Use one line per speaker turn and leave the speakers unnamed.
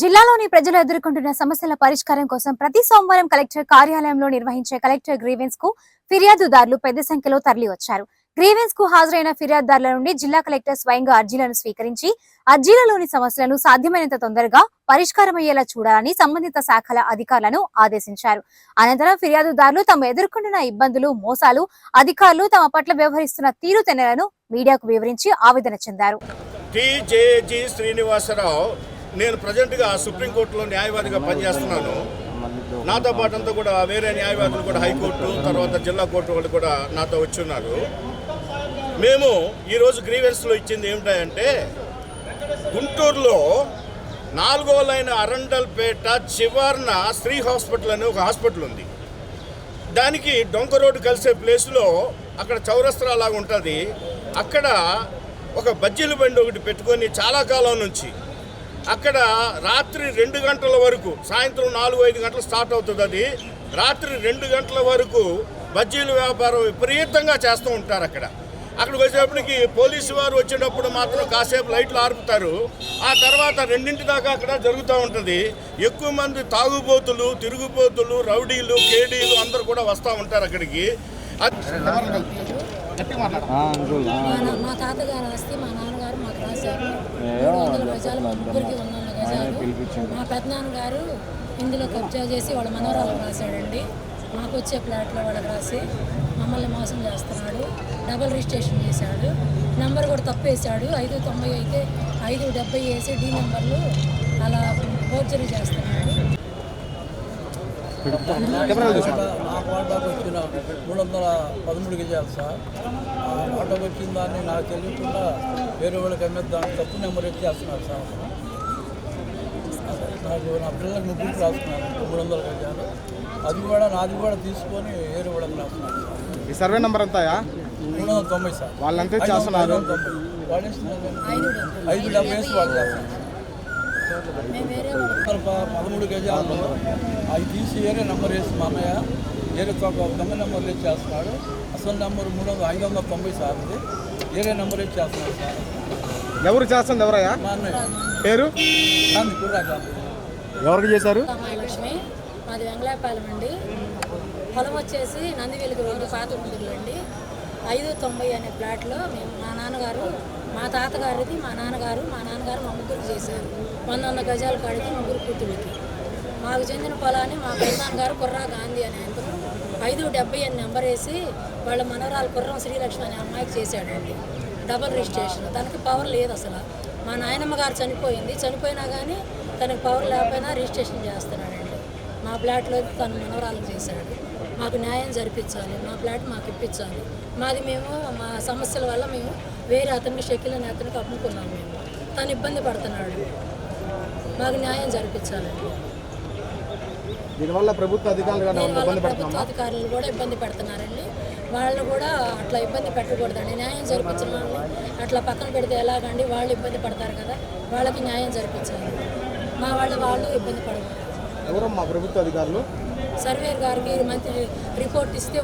జిల్లాలోని ప్రజలు ఎదుర్కొంటున్న సమస్యల పరిష్కారం కోసం ప్రతి సోమవారం కలెక్టర్ కార్యాలయంలో నిర్వహించే కలెక్టర్ గ్రీవెన్స్కు ఫిర్యాదుదారులు పెద్ద సంఖ్యలో తరలివచ్చారు. గ్రీవెన్స్కు హాజరైన ఫిర్యాదుదారుల నుండి జిల్లా కలెక్టర్ స్వయంగా అర్జీలను స్వీకరించి అర్జీలలోని సమస్యలను సాధ్యమైనంత తొందరగా పరిష్కారమయ్యేలా చూడాలని సంబంధిత శాఖల అధికారులను ఆదేశించారు. అనంతరం ఫిర్యాదుదారులు తాము ఎదుర్కొంటున్న ఇబ్బందులు మోసాలు అధికారులు తమ పట్ల వ్యవహరిస్తున్న తీరు తెనలను మీడియాకు వివరించి ఆవేదన చెందారు.
శ్రీనివాసరావు నేను ప్రజెంట్గా సుప్రీంకోర్టులో న్యాయవాదిగా పనిచేస్తున్నాను. నాతో పాటు అంతా కూడా వేరే న్యాయవాదులు కూడా హైకోర్టు తర్వాత జిల్లా కోర్టు వాళ్ళు కూడా నాతో వచ్చి ఉన్నారు. మేము ఈరోజు గ్రీవెన్స్లో ఇచ్చింది ఏమిటంటే గుంటూరులో నాలుగో లైన్ అరండల్పేట చివర్న శ్రీ హాస్పిటల్ అనే ఒక హాస్పిటల్ ఉంది. దానికి డొంక రోడ్డు కలిసే ప్లేస్లో అక్కడ చౌరస్త్రలాగా ఉంటుంది. అక్కడ ఒక బజ్జీల బండి ఒకటి పెట్టుకొని చాలా కాలం నుంచి అక్కడ రాత్రి రెండు గంటల వరకు సాయంత్రం నాలుగు ఐదు గంటలు స్టార్ట్ అవుతుంది అది. రాత్రి రెండు గంటల వరకు బజ్జీల వ్యాపారం విపరీతంగా చేస్తూ ఉంటారు అక్కడ. అక్కడికి వచ్చేటప్పటికి పోలీసు వారు వచ్చేటప్పుడు మాత్రం కాసేపు లైట్లు ఆర్పుతారు. ఆ తర్వాత రెండింటి దాకా అక్కడ జరుగుతూ ఉంటుంది. ఎక్కువ మంది తాగుబోతులు తిరుగుబోతులు రౌడీలు కేడీలు అందరూ కూడా వస్తూ ఉంటారు అక్కడికి. అది
మా తాతగారు ఆస్తి మా నాన్నగారు మాకు రాశారు మూడు వందల గజాలు మా మా పెద్దనాన్నగారు ఇందులో కబ్జా చేసి వాళ్ళ మనవరాలకు రాశాడండి. మాకు వచ్చే ప్లాట్లో వాళ్ళకి రాసి మమ్మల్ని మోసం చేస్తున్నాడు. డబల్ రిజిస్ట్రేషన్ చేశాడు. నెంబర్ కూడా తప్పేశాడు. ఐదు తొంభై అయితే ఐదు డెబ్బై వేసి డి నెంబర్లు అలా ఫోర్జరీ చేస్తున్నాడు.
కోటాకు వచ్చిన మూడు వందల పదమూడు గజాలు సార్. వచ్చిన దాన్ని నాకు తెలియకుండా వేరే వాళ్ళకి అమ్మేద్దాం తప్పు నెంబర్ ఎత్తేస్తున్నారు సార్. నాకు నా పిల్లలకు ముగ్గురికి రాస్తున్నారు మూడు వందల గజాలు అది కూడా నాది కూడా తీసుకొని వేరే వాళ్ళకి రాస్తున్నారు సార్.
ఈ సర్వే నెంబర్ ఎంతయా?
మూడు వందల తొంభై సార్.
వాళ్ళంతా చేస్తున్నారు?
తొంభై. వాళ్ళు ఇస్తున్నారు
ఐదు డెబ్బై
వేసి వాళ్ళు చేస్తున్నారు. పదమూడు గజాలు అవి తీసి వేరే నెంబర్ వేసి మా అన్నయ్య వేరే ఒక దొంగ నెంబర్ వేసి చేస్తున్నాడు. అసలు నెంబర్ మూడు వందల ఐదు వందల తొంభై సార్ది వేరే నెంబర్ వేసి చేస్తున్నాడు సార్.
ఎవరు చేస్తుంది ఎవరయ్యా?
మా అన్నయ్య.
పేరు?
గాంధీ
ఎవరికి చేశారు?
మహాలక్ష్మి మాది వెంగళాపాలెం అండి. పొలం వచ్చేసి నందివెలుగు రోడ్డు పాత అండి ఐదు తొంభై అనే ప్లాట్లో మేము మా నాన్నగారు మా తాతగారిది మా నాన్నగారు మా నాన్నగారు మా ముగ్గురు చేశారు. వంద వంద గజాల కాడికి ముగ్గురు కూతురికి మాకు చెందిన పొలాన్ని మా పెద్దనాన్నగారు కుర్రా గాంధీ అనే అతను ఐదు డెబ్బై అని నెంబర్ వేసి వాళ్ళ మనవరాలు కుర్రం శ్రీలక్ష్మి అనే అమ్మాయికి చేశాడండి డబల్ రిజిస్ట్రేషన్. తనకి పవర్ లేదు అసలు. మా నాయనమ్మ గారు చనిపోయింది. చనిపోయినా కానీ తనకి పవర్ లేకపోయినా రిజిస్ట్రేషన్ చేస్తున్నాడండి. మా ప్లాట్లో తను మనవరాలు చేశాడు. మాకు న్యాయం జరిపించాలి. మా ఫ్లాట్ మాకు ఇప్పించాలి. మాది మేము మా సమస్యల వల్ల మేము వేరే అతనికి షకిల్ అనే అతనికి అమ్ముకున్నాం మేము. తను ఇబ్బంది పడుతున్నాడు. మాకు న్యాయం జరిపించాలండి.
దీనివల్ల ప్రభుత్వ అధికారులు
ప్రభుత్వ అధికారులు కూడా ఇబ్బంది పెడుతున్నారండి. వాళ్ళు కూడా అట్లా ఇబ్బంది పెట్టకూడదండి. న్యాయం జరిపించిన వాళ్ళని అట్లా పక్కన పెడితే ఎలాగండి? వాళ్ళు ఇబ్బంది పడతారు కదా. వాళ్ళకి న్యాయం జరిపించాలి. మా వాళ్ళు వాళ్ళు ఇబ్బంది పడకూడదు.
ఎవరమ్మా ప్రభుత్వ అధికారులు?
సర్వేర్ గారికి మంత్రి రిపోర్ట్ ఇస్తే